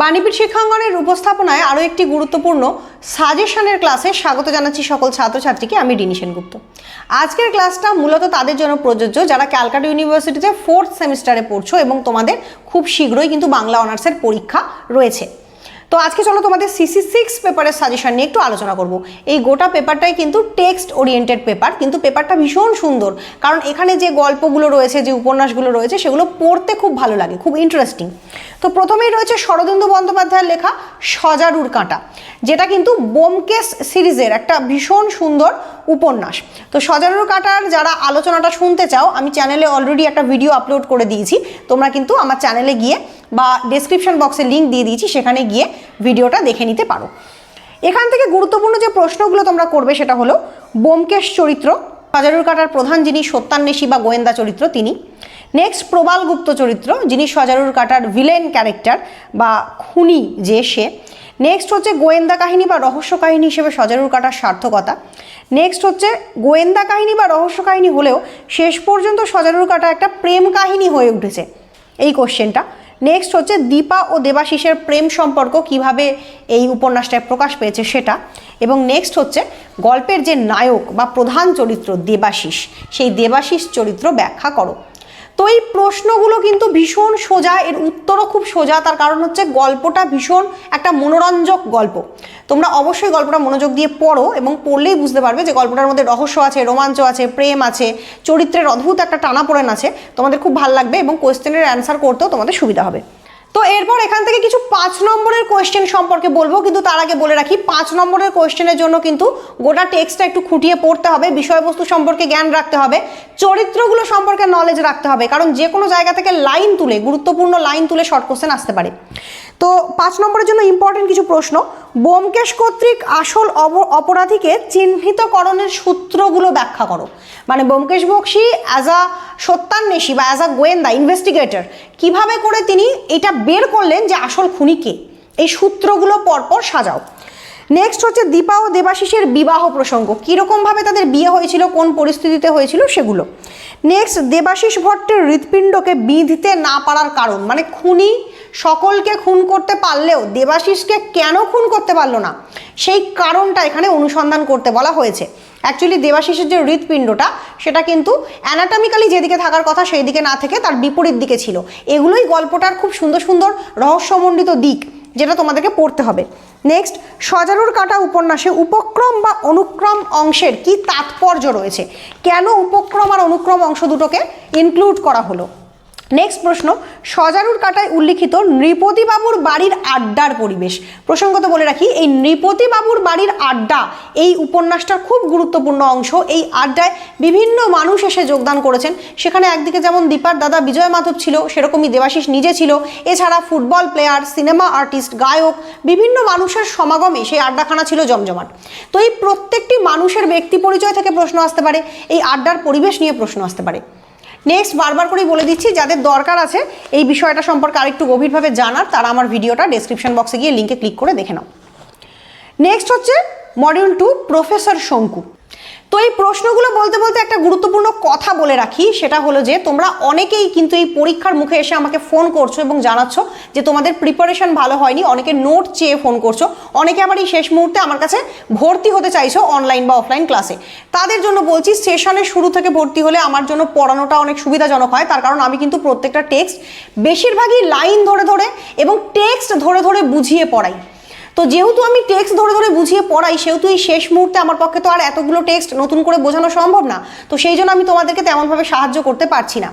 বাণীপীঠ শিক্ষাঙ্গনের উপস্থাপনায় আরও একটি গুরুত্বপূর্ণ সাজেশনের ক্লাসে স্বাগত জানাচ্ছি সকল ছাত্রছাত্রীকে। আমি ডিনি সেনগুপ্ত। আজকের ক্লাসটা মূলত তাদের জন্য প্রযোজ্য, যারা ক্যালকাটা ইউনিভার্সিটিতে ফোর্থ সেমিস্টারে পড়ছো এবং তোমাদের খুব শীঘ্রই কিন্তু বাংলা অনার্সের পরীক্ষা রয়েছে। তো আজকে চলো তোমাদের সিসি সিক্স পেপারের সাজেশন নিয়ে একটু আলোচনা করব। এই গোটা পেপারটাই কিন্তু টেক্সট ওরিয়েন্টেড পেপার কিন্তু পেপারটা ভীষণ সুন্দর। কারণ এখানে যে গল্পগুলো রয়েছে, যে উপন্যাসগুলো রয়েছে, সেগুলো পড়তে খুব ভালো লাগে, খুব ইন্টারেস্টিং তো প্রথমেই রয়েছে শরদিন্দু বন্দ্যোপাধ্যায়ের লেখা সজারুর কাঁটা, যেটা কিন্তু বোমকেশ সিরিজের একটা ভীষণ সুন্দর উপন্যাস। তো সজারুর কাঁটার যারা আলোচনাটা শুনতে চাও, আমি চ্যানেলে অলরেডি একটা ভিডিও আপলোড করে দিয়েছি, তোমরা কিন্তু আমার চ্যানেলে গিয়ে বা ডেসক্রিপশন বক্সে লিঙ্ক দিয়ে দিয়েছি, সেখানে গিয়ে ভিডিওটা দেখে নিতে পারো। এখান থেকে গুরুত্বপূর্ণ যে প্রশ্নগুলো তোমরা করবে সেটা হলো বোমকেশ চরিত্র সজারুর কাটার প্রধান যিনি সত্যান্বেষী বা গোয়েন্দা চরিত্র তিনি। নেক্সট প্রবাল গুপ্ত চরিত্র, যিনি সজারুর কাটার ভিলেন ক্যারেক্টার বা খুনি যে সে। নেক্সট হচ্ছে গোয়েন্দা কাহিনী বা রহস্য কাহিনী হিসেবে সজারুর কাটার সার্থকতা। নেক্সট হচ্ছে গোয়েন্দা কাহিনী বা রহস্য কাহিনী হলেও শেষ পর্যন্ত সজারুর কাটা একটা প্রেম কাহিনী হয়ে উঠেছে। এই কোশ্চেনটা নেক্সট হচ্ছে দীপা ও দেবাশিসের প্রেম সম্পর্ক কীভাবে এই উপন্যাসটায় প্রকাশ পেয়েছে সেটা। এবং নেক্সট হচ্ছে গল্পের যে নায়ক বা প্রধান চরিত্র দেবাশিস, সেই দেবাশিস চরিত্র ব্যাখ্যা করো। তো এই প্রশ্নগুলো কিন্তু ভীষণ সোজা, এর উত্তরও খুব সোজা, তার কারণ হচ্ছে গল্পটা ভীষণ একটা মনোরঞ্জক গল্প। তোমরা অবশ্যই গল্পটা মনোযোগ দিয়ে পড়ো এবং পড়লেই বুঝতে পারবে যে গল্পটার মধ্যে রহস্য আছে, রোমাঞ্চ আছে, প্রেম আছে, চরিত্রের অদ্ভুত একটা টানাপোড়েন আছে। তোমাদের খুব ভালো লাগবে এবং কোয়েশ্চেনের অ্যান্সার করতেও তোমাদের সুবিধা হবে। তো এরপর এখান থেকে কিছু পাঁচ নম্বরের কোয়েশ্চেন সম্পর্কে বলব, কিন্তু তার আগে বলে রাখি, পাঁচ নম্বরের কোয়েশ্চেনের জন্য কিন্তু গোটা টেক্সটটা একটু খুঁটিয়ে পড়তে হবে, বিষয়বস্তু সম্পর্কে জ্ঞান রাখতে হবে, চরিত্রগুলো সম্পর্কে নলেজ রাখতে হবে, কারণ যে কোনো জায়গা থেকে লাইন তুলে, গুরুত্বপূর্ণ লাইন তুলে শর্ট কোশ্চেন আসতে পারে। তো পাঁচ নম্বরের জন্য ইম্পর্টেন্ট কিছু প্রশ্ন। বোমকেশ কর্তৃক আসল অপরাধীকে চিহ্নিতকরণের সূত্রগুলো ব্যাখ্যা করো। মানে ব্যোমকেশ বক্সি অ্যাজ আ সত্যান্বেষী বা অ্যাজ আ গোয়েন্দা ইনভেস্টিগেটর কীভাবে করে তিনি এটা বের করলেন যে আসল খুনি কে? এই সূত্রগুলো পরপর সাজাও। নেক্সট হচ্ছে দীপা ও দেবাশিসের বিবাহ প্রসঙ্গ। কীরকমভাবে তাদের বিয়ে হয়েছিল, কোন পরিস্থিতিতে হয়েছিল সেগুলো। নেক্সট দেবাশিস ভট্টের হৃৎপিণ্ডকে বিঁধতে না পারার কারণ। মানে খুনি সকলকে খুন করতে পারলেও দেবাশিসকে কেন খুন করতে পারল না? সেই কারণটা এখানে অনুসন্ধান করতে বলা হয়েছে। অ্যাকচুয়ালি দেবাশিসের যে হৃৎপিণ্ডটা, সেটা কিন্তু অ্যানাটমিক্যালি যেদিকে থাকার কথা সেই দিকে না থেকে তার বিপরীত দিকে ছিল। এগুলোই গল্পটার খুব সুন্দর সুন্দর রহস্যমণ্ডিত দিক, যেটা তোমাদেরকে পড়তে হবে। নেক্সট সজারুর কাটা উপন্যাসে উপক্রম বা অনুক্রম অংশের কি তাৎপর্য রয়েছে? কেন উপক্রম আর অনুক্রম অংশ দুটোকে ইনক্লুড করা হলো? নেক্সট প্রশ্ন, সজারুর কাটায় উল্লিখিত নৃপতিবাবুর বাড়ির আড্ডার পরিবেশ। প্রসঙ্গত বলে রাখি, এই নৃপতিবাবুর বাড়ির আড্ডা এই উপন্যাসটার খুব গুরুত্বপূর্ণ অংশ। এই আড্ডায় বিভিন্ন মানুষ এসে যোগদান করেছেন। সেখানে একদিকে যেমন দীপার দাদা বিজয় মাধব ছিল, সেরকমই দেবাশিস নিজে ছিল। এছাড়া ফুটবল প্লেয়ার, সিনেমা আর্টিস্ট, গায়ক, বিভিন্ন মানুষের সমাগমে সেই আড্ডাখানা ছিল জমজমাট। তো এই প্রত্যেকটি মানুষের ব্যক্তি পরিচয় থেকে প্রশ্ন আসতে পারে, এই আড্ডার পরিবেশ নিয়ে প্রশ্ন আসতে পারে। নেক্সট বারবার করেই বলে দিচ্ছি, যাদের দরকার আছে এই বিষয়টা সম্পর্কে আরেকটু গভীরভাবে জানার, তারা আমার ভিডিওটা ডেসক্রিপশন বক্সে গিয়ে লিঙ্কে ক্লিক করে দেখে নাও। নেক্সট হচ্ছে মডিউল টু প্রফেসর শঙ্কু তো এই প্রশ্নগুলো বলতে বলতে একটা গুরুত্বপূর্ণ কথা বলে রাখি, সেটা হলো যে তোমরা অনেকেই কিন্তু এই পরীক্ষার মুখে এসে আমাকে ফোন করছ এবং জানাচ্ছ যে তোমাদের প্রিপারেশন ভালো হয়নি, অনেকে নোট চেয়ে ফোন করছ, অনেকে আবার এই শেষ মুহূর্তে আমার কাছে ভর্তি হতে চাইছো অনলাইন বা অফলাইন ক্লাসে তাদের জন্য বলছি সেশনের শুরু থেকে ভর্তি হলে আমার জন্য পড়ানোটা অনেক সুবিধাজনক হয়, তার কারণ আমি কিন্তু প্রত্যেকটা টেক্সট বেশিরভাগই লাইন ধরে ধরে এবং টেক্সট ধরে ধরে বুঝিয়ে পড়াই। তো যেহেতু আমি টেক্সট ধরে ধরে বুঝিয়ে পড়াই, সেহেতু এই শেষ মুহূর্তে আমার পক্ষে তো আর এতগুলো টেক্সট নতুন করে বোঝানো সম্ভব না। তো সেই জন্য আমি তোমাদেরকে তেমনভাবে সাহায্য করতে পারছি না।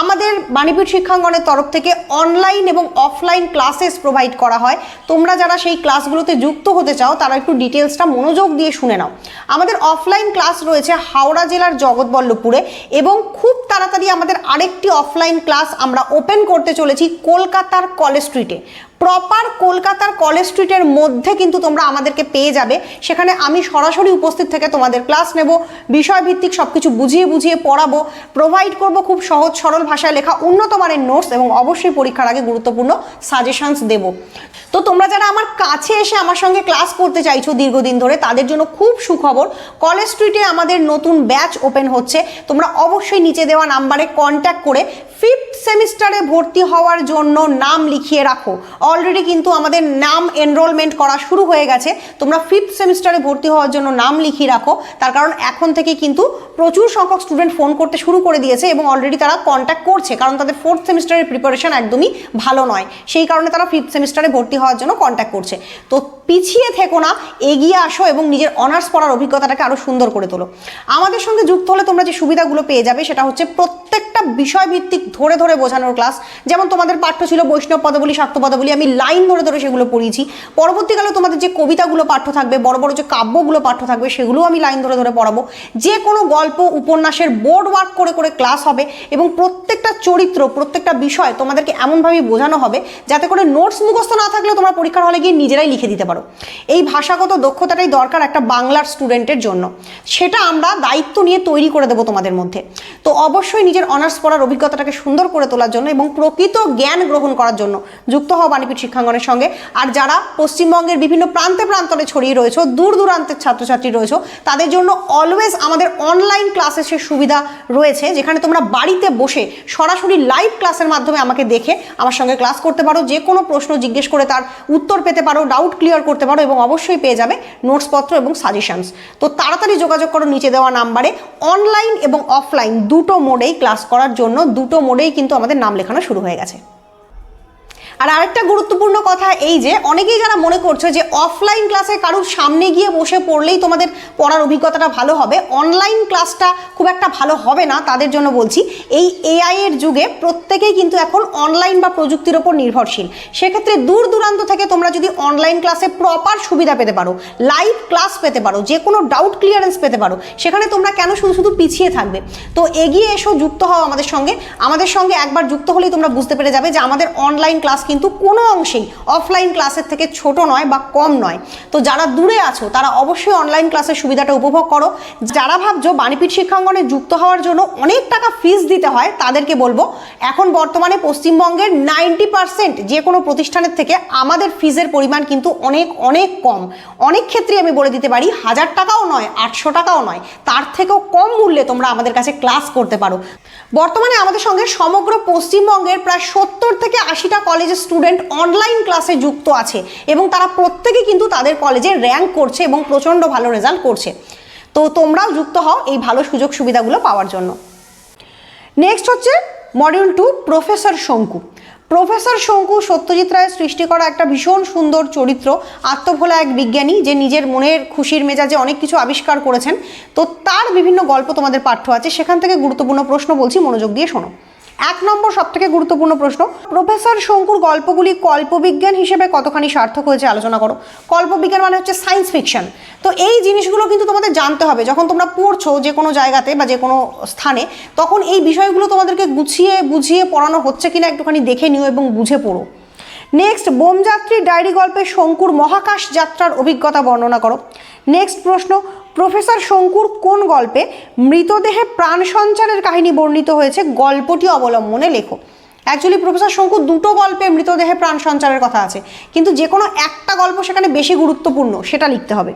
আমাদের বাণীপীঠ শিক্ষাঙ্গনের তরফ থেকে অনলাইন এবং অফলাইন ক্লাসেস প্রোভাইড করা হয়। তোমরা যারা সেই ক্লাসগুলোতে যুক্ত হতে চাও, তারা একটু ডিটেলসটা মনোযোগ দিয়ে শুনে নাও। আমাদের অফলাইন ক্লাস রয়েছে হাওড়া জেলার জগৎবল্লভপুরে এবং খুব তাড়াতাড়ি আমাদের আরেকটি অফলাইন ক্লাস আমরা ওপেন করতে চলেছি কলকাতার কলেজ স্ট্রিটে প্রপার কলকাতার কলেজ স্ট্রিটের মধ্যে কিন্তু তোমরা আমাদেরকে পেয়ে যাবে। সেখানে আমি সরাসরি উপস্থিত থেকে তোমাদের ক্লাস নেব, বিষয়ভিত্তিক সব কিছু বুঝিয়ে বুঝিয়ে পড়াবো প্রোভাইড করব খুব সহজ সরল ভাষায় লেখা উন্নত মানের নোটস এবং অবশ্যই পরীক্ষার আগে গুরুত্বপূর্ণ সাজেশনস দেব। তো তোমরা যারা আমার কাছে এসে আমার সঙ্গে ক্লাস করতে চাইছো দীর্ঘদিন ধরে, তাদের জন্য খুব সুখবর কলেজ স্ট্রিটে আমাদের নতুন ব্যাচ ওপেন হচ্ছে। তোমরা অবশ্যই নিচে দেওয়া নাম্বারে কন্ট্যাক্ট করে ফিফথ সেমিস্টারে ভর্তি হওয়ার জন্য নাম লিখিয়ে রাখো। অলরেডি কিন্তু আমাদের নাম এনরোলমেন্ট করা শুরু হয়ে গেছে। তোমরা ফিফথ সেমিস্টারে ভর্তি হওয়ার জন্য নাম লিখিয়ে রাখো। তার কারণ এখন থেকে কিন্তু প্রচুর সংখ্যক স্টুডেন্ট ফোন করতে শুরু করে দিয়েছে এবং অলরেডি তারা কন্ট্যাক্ট করছে। কারণ তাদের ফোর্থ সেমিস্টারের প্রিপারেশন একদমই ভালো নয়। সেই কারণে তারা ফিফথ সেমিস্টারে ভর্তি হওয়ার জন্য কন্ট্যাক্ট করছে। তো পিছিয়ে থেকো না, এগিয়ে আসো এবং নিজের অনার্স পড়ার অভিজ্ঞতাটাকে আরও সুন্দর করে তোলো। আমাদের সঙ্গে যুক্ত হলে তোমরা যে সুবিধাগুলো পেয়ে যাবে, সেটা হচ্ছে প্রত্যেকটা বিষয়ভিত্তিক ধরে ধরে বোঝানোর ক্লাস যেমন তোমাদের পাঠ্য ছিল বৈষ্ণব পদাবলী, শাক্ত পদাবলী আমি লাইন ধরে ধরে সেগুলো পড়িয়েছি। পরবর্তীকালে তোমাদের যে কবিতাগুলো পাঠ্য থাকবে, বড় বড় যে কাব্যগুলো পাঠ্য থাকবে, সেগুলোও আমি লাইন ধরে ধরে পড়াবো। যে কোনো গল্প, উপন্যাসের বোর্ড ওয়ার্ক করে করে ক্লাস হবে এবং প্রত্যেকটা চরিত্র, প্রত্যেকটা বিষয় তোমাদেরকে এমনভাবে বোঝানো হবে যাতে করে নোটস মুখস্থ না থাকলেও তোমরা পরীক্ষার হলে গিয়ে নিজেরাই লিখে দিতে পারো। এই ভাষাগত দক্ষতাটাই দরকার একটা বাংলার স্টুডেন্টের জন্য। সেটা আমরা দায়িত্ব নিয়ে তৈরি করে দেবো তোমাদের মধ্যে। তো অবশ্যই নিজের অনার্স পড়ার অভিজ্ঞতাটাকে সুন্দর করে তোলার জন্য এবং প্রকৃত জ্ঞান গ্রহণ করার জন্য যুক্ত হও বাণীপীঠ শিক্ষাঙ্গনের সঙ্গে। আর যারা পশ্চিমবঙ্গের বিভিন্ন প্রান্তে প্রান্তরে ছড়িয়ে রয়েছে, দূর দূরান্তের ছাত্রছাত্রী রয়েছে, তাদের জন্য অলওয়েজ আমাদের অনলাইন ক্লাসেসের সুবিধা রয়েছে, যেখানে তোমরা বাড়িতে বসে সরাসরি লাইভ ক্লাসের মাধ্যমে আমাকে দেখে আমার সঙ্গে ক্লাস করতে পারো। যে কোনো প্রশ্ন জিজ্ঞেস করে তার উত্তর পেতে পারো ডাউট ক্লিয়ার করতে পারো এবং অবশ্যই পেয়ে যাবে নোটসপত্র এবং সাজেশনস তো তাড়াতাড়ি যোগাযোগ করো নিচে দেওয়া নাম্বারে। অনলাইন এবং অফলাইন দুটো মোডেই ক্লাস করার জন্য দুটো মোডেই কিন্তু আমাদের নাম লেখানো শুরু হয়ে গেছে। আর আরেকটা গুরুত্বপূর্ণ কথা এই যে, অনেকেই যারা মনে করছ যে অফলাইন ক্লাসে কারোর সামনে গিয়ে বসে পড়লেই তোমাদের পড়ার অভিজ্ঞতাটা ভালো হবে অনলাইন ক্লাসটা খুব একটা ভালো হবে না, তাদের জন্য বলছি, এই এআই এর যুগে প্রত্যেকেই কিন্তু এখন অনলাইন বা প্রযুক্তির ওপর নির্ভরশীল। সেক্ষেত্রে দূর দূরান্ত থেকে তোমরা যদি অনলাইন ক্লাসে প্রপার সুবিধা পেতে পারো লাইভ ক্লাস পেতে পারো, যে কোনো ডাউট ক্লিয়ারেন্স পেতে পারো, সেখানে তোমরা কেন শুধু শুধু পিছিয়ে থাকবে? তো এগিয়ে এসো, যুক্ত হও আমাদের সঙ্গে। আমাদের সঙ্গে একবার যুক্ত হলেই তোমরা বুঝতে পেরে যাবে যে আমাদের অনলাইন ক্লাস কিন্তু কোনো অংশেই অফলাইন ক্লাসের থেকে ছোট নয় বা কম নয়। তো যারা দূরে আছো, তারা অবশ্যই অনলাইন ক্লাসের সুবিধাটা উপভোগ করো। যারা ভাবছ বাণীপীঠ শিক্ষাঙ্গনে যুক্ত হওয়ার জন্য অনেক টাকা ফিস দিতে হয়, তাদেরকে বলব, এখন বর্তমানে পশ্চিমবঙ্গের নাইনটি পার্সেন্ট যে কোনো প্রতিষ্ঠানের থেকে আমাদের ফিজের পরিমাণ কিন্তু অনেক অনেক কম। অনেক ক্ষেত্রে আমি বলে দিতে পারি, হাজার টাকাও নয়, আটশো টাকাও নয়। তার থেকেও কম মূল্যে তোমরা আমাদের কাছে ক্লাস করতে পারো। বর্তমানে আমাদের সঙ্গে সমগ্র পশ্চিমবঙ্গের প্রায় সত্তর থেকে আশিটা কলেজের স্টুডেন্ট অনলাইন ক্লাসে যুক্ত আছে এবং তারা প্রত্যেকে কিন্তু তাদের কলেজে র্যাঙ্ক করছে এবং প্রচণ্ড ভালো রেজাল্ট করছে। তো তোমরাও যুক্ত হও এই ভালো সুযোগ সুবিধাগুলো পাওয়ার জন্য। নেক্সট হচ্ছে module two professor Shonku. Professor Shonku Satyajit রায়ের সৃষ্টি করা একটা ভীষণ সুন্দর চরিত্র, আত্মভোলা এক বিজ্ঞানী, যে নিজের মনের খুশির মেজাজে অনেক কিছু আবিষ্কার করেছেন। তো তার বিভিন্ন গল্প তোমাদের পাঠ্য আছে, সেখান থেকে গুরুত্বপূর্ণ প্রশ্ন বলছি, মনোযোগ দিয়ে শোনো। এক নম্বর সব থেকে গুরুত্বপূর্ণ প্রশ্ন, প্রফেসর শঙ্কুর গল্পগুলি কল্পবিজ্ঞান হিসেবে কতখানি সার্থক হয়েছে আলোচনা করো। কল্পবিজ্ঞান মানে হচ্ছে সায়েন্স ফিকশন। তো এই জিনিসগুলো কিন্তু তোমাদের জানতে হবে। যখন তোমরা পড়ছো যে কোনো জায়গাতে বা যে কোনো স্থানে, তখন এই বিষয়গুলো তোমাদেরকে গুছিয়ে, বুঝিয়ে পড়ানো হচ্ছে কিনা একটুখানি দেখে নিও এবং বুঝে পড়ো। নেক্সট বোমযাত্রী ডায়েরি গল্পে শঙ্কুর মহাকাশ যাত্রার অভিজ্ঞতা বর্ণনা করো। নেক্সট প্রশ্ন প্রফেসর শঙ্কুর কোন গল্পে মৃতদেহে প্রাণ সঞ্চারের কাহিনী বর্ণিত হয়েছে গল্পটি অবলম্বনে লেখো। অ্যাকচুয়ালি প্রফেসর শঙ্কু দুটো গল্পে মৃতদেহে প্রাণ সঞ্চারের কথা আছে, কিন্তু যে কোনো একটা গল্প সেখানে বেশি গুরুত্বপূর্ণ, সেটা লিখতে হবে।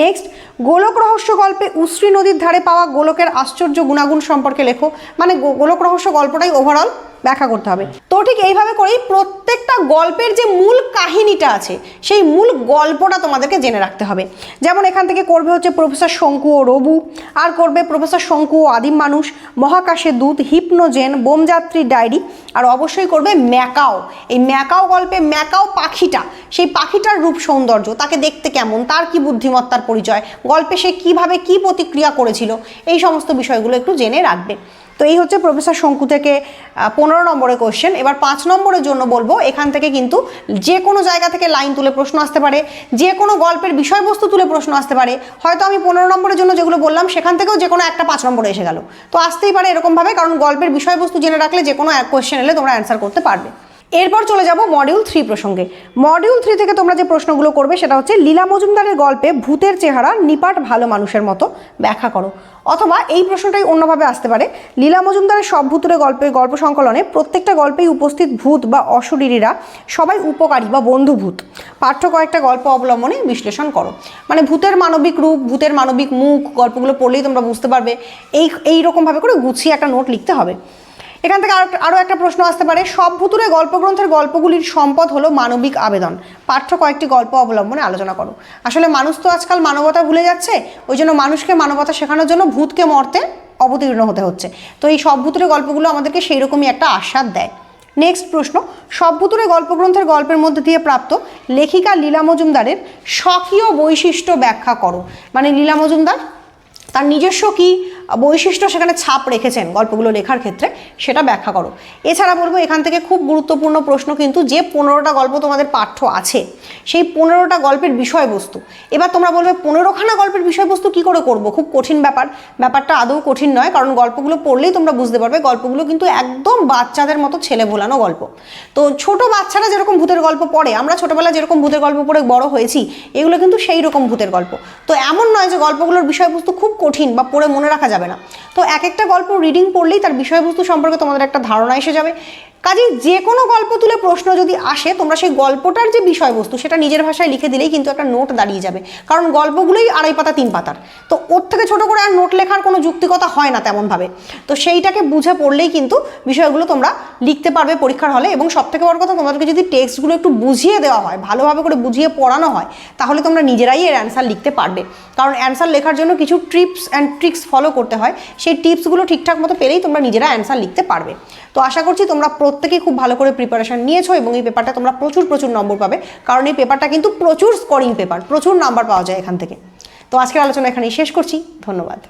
নেক্সট গোলক রহস্য গল্পে উশ্রী নদীর ধারে পাওয়া গোলকের আশ্চর্য গুণাগুণ সম্পর্কে লেখো। মানে গোলক রহস্য গল্পটাই ওভারঅল ব্যাখ্যা করতে হবে। তো ঠিক এইভাবে করেই প্রত্যেকটা গল্পের যে মূল কাহিনীটা আছে, সেই মূল গল্পটা তোমাদেরকে জেনে রাখতে হবে। যেমন এখান থেকে করবে হচ্ছে প্রফেসর শঙ্কু ও রবু আর করবে প্রফেসর শঙ্কু ও আদিম মানুষ, মহাকাশে দূত, হিপনোজেন বোমযাত্রীর ডায়েরি, আর অবশ্যই করবে ম্যাকাও। এই ম্যাকাও গল্পে ম্যাকাও পাখিটা, সেই পাখিটার রূপ সৌন্দর্য, তাকে দেখতে কেমন, তার কি বুদ্ধিমত্তার পরিচয়, গল্পে সে কীভাবে কি প্রতিক্রিয়া করেছিল, এই সমস্ত বিষয়গুলো একটু জেনে রাখবে। তো এই হচ্ছে প্রফেসর শঙ্কু থেকে পনেরো নম্বরের কোয়েশ্চেন এবার পাঁচ নম্বরের জন্য বলব, এখান থেকে কিন্তু যে কোনো জায়গা থেকে লাইন তুলে প্রশ্ন আসতে পারে, যে কোনো গল্পের বিষয়বস্তু তুলে প্রশ্ন আসতে পারে। হয়তো আমি পনেরো নম্বরের জন্য যেগুলো বললাম, সেখান থেকেও যে কোনো একটা পাঁচ নম্বরে এসে গেল। তো আসতেই পারে এরকমভাবে, কারণ গল্পের বিষয়বস্তু জেনে রাখলে যে কোনো এক কোয়েশ্চেন এলে তোমরা অ্যান্সার করতে পারবে। এরপর চলে যাব মডিউল থ্রি প্রসঙ্গে। মডিউল থ্রি থেকে তোমরা যে প্রশ্নগুলো করবে সেটা হচ্ছে, লীলা মজুমদারের গল্পে ভূতের চেহারা নিপাট ভালো মানুষের মতো ব্যাখ্যা করো। অথবা এই প্রশ্নটাই অন্যভাবে আসতে পারে, লীলা মজুমদারের সব ভূতুরে গল্পের গল্প সংকলনে প্রত্যেকটা গল্পেই উপস্থিত ভূত বা অশরীরীরা সবাই উপকারী বা বন্ধু ভূত। পাঠ্য কয়েকটা গল্প অবলম্বনে বিশ্লেষণ করো। মানে ভূতের মানবিক রূপ, ভূতের মানবিক মুখ, গল্পগুলো পড়লেই তোমরা বুঝতে পারবে। এই এই রকমভাবে করে গুছিয়ে একটা নোট লিখতে হবে। এখান থেকে আরও আরও একটা প্রশ্ন আসতে পারে। সব ভুতুরে গল্পগ্রন্থের গল্পগুলির সম্পদ হলো মানবিক আবেদন। পাঠ্য কয়েকটি গল্প অবলম্বনে আলোচনা করো। আসলে মানুষ তো আজকাল মানবতা ভুলে যাচ্ছে ওই জন্য মানুষকে মানবতা শেখানোর জন্য ভূতকে মর্তে অবতীর্ণ হতে হচ্ছে। তো এই সব ভুতুরে গল্পগুলো আমাদেরকে সেই রকমই একটা আস্বাদ দেয়। নেক্সট প্রশ্ন, সব ভুতুরে গল্পগ্রন্থের গল্পের মধ্যে দিয়ে প্রাপ্ত লেখিকা লীলা মজুমদারের স্বকীয় বৈশিষ্ট্য ব্যাখ্যা করো। মানে লীলা মজুমদার, তার নিজস্ব কি? বৈশিষ্ট্য সেখানে ছাপ রেখেছেন গল্পগুলো লেখার ক্ষেত্রে, সেটা ব্যাখ্যা করো। এছাড়া বলব এখান থেকে খুব গুরুত্বপূর্ণ প্রশ্ন কিন্তু যে পনেরোটা গল্প তোমাদের পাঠ্য আছে, সেই পনেরোটা গল্পের বিষয়বস্তু। এবার তোমরা বলবে, পনেরোখানা গল্পের বিষয়বস্তু কি করে করব? খুব কঠিন ব্যাপার। ব্যাপারটা আদৌ কঠিন নয়, কারণ গল্পগুলো পড়লেই তোমরা বুঝতে পারবে, গল্পগুলো কিন্তু একদম বাচ্চাদের মতো ছেলে ভোলানো গল্প। তো ছোট বাচ্চারা যেরকম ভূতের গল্প পড়ে, আমরা ছোটবেলায় যেরকম ভূতের গল্প পড়ে বড় হয়েছি, এগুলো কিন্তু সেই রকম ভূতের গল্প। তো এমন নয় যে গল্পগুলোর বিষয়বস্তু খুব কঠিন বা পড়ে মনে রাখা যাবে না। তো এক একটা গল্প রিডিং পড়লেই তার বিষয়বস্তু সম্পর্কে তোমাদের একটা ধারণা এসে যাবে। কাজেই যে কোনো গল্প তুলে প্রশ্ন যদি আসে, তোমরা সেই গল্পটার যে বিষয়বস্তু, সেটা নিজের ভাষায় লিখে দিলেই কিন্তু একটা নোট দাঁড়িয়ে যাবে। কারণ গল্পগুলোই আড়াই পাতা, তিন পাতার। তো ওর থেকে ছোট করে আর নোট লেখার কোনো যুক্তিকতা হয় না তেমনভাবে। তো সেইটাকে বুঝে পড়লেই কিন্তু বিষয়গুলো তোমরা লিখতে পারবে পরীক্ষার হলে এবং সব থেকে বড় কথা, তোমাদেরকে যদি টেক্সটগুলো একটু বুঝিয়ে দেওয়া হয়, ভালোভাবে করে বুঝিয়ে পড়ানো হয়, তাহলে তোমরা নিজেরাই এর অ্যান্সার লিখতে পারবে। কারণ অ্যান্সার লেখার জন্য কিছু ট্রিপস অ্যান্ড ট্রিক্স ফলো করতে হয়। সেই টিপসগুলো ঠিকঠাক মতো পেলেই তোমরা নিজেরা অ্যান্সার লিখতে পারবে। তো আশা করছি তোমরা প্রত্যেকেই খুব ভালো করে প্রিপারেশন নিয়েছো এবং এই পেপারটা তোমরা প্রচুর প্রচুর নম্বর পাবে। কারণ এই পেপারটা কিন্তু প্রচুর স্কোরিং পেপার প্রচুর নাম্বার পাওয়া যায় এখান থেকে। তো আজকের আলোচনা এখানেই শেষ করছি। ধন্যবাদ।